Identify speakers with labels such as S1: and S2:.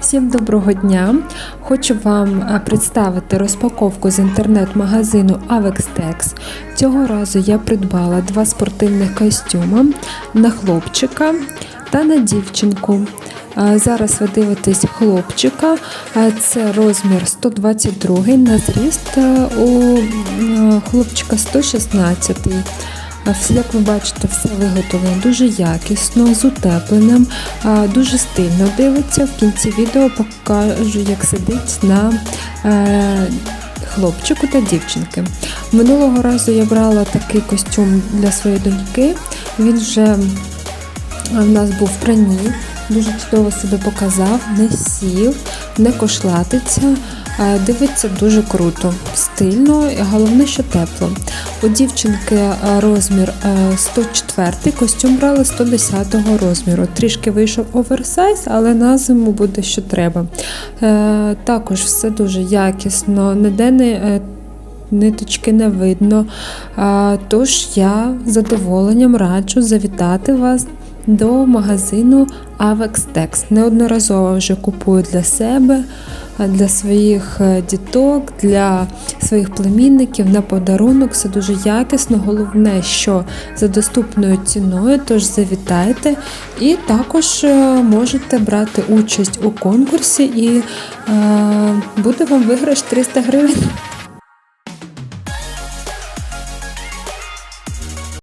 S1: Всім доброго дня! Хочу вам е, представити розпаковку з інтернет-магазину Avextex. Цього разу я придбала два спортивних костюми на хлопчика та на дівчинку. Е, Зараз ви дивитесь хлопчика, Е, це розмір 122 на зріст у хлопчика 116. Як ви бачите, все виготовлено дуже якісно, з утепленням, дуже стильно дивиться. В кінці відео покажу, як сидить на е, хлопчику та дівчинки. Минулого разу я брала такий костюм для своєї доньки. Він вже в нас був в прані, дуже чудово себе показав, не сів, не кошлатиться. Дивиться дуже круто, стильно, головне, що тепло. У дівчинки е, розмір е, 104, костюм брали 110 розміру. Трішки вийшов оверсайз, але на зиму буде що треба. Е, Також все дуже якісно, ніде не. Ниточки не видно. Тож я з задоволенням раджу завітати вас до магазину Avextex. Неодноразово вже купую для себе, для своїх е, діток, для своїх племінників на подарунок. Все дуже якісно. Головне, що за доступною ціною, тож завітайте. І також е, можете брати участь у конкурсі і е, буде вам виграш 300 гривень.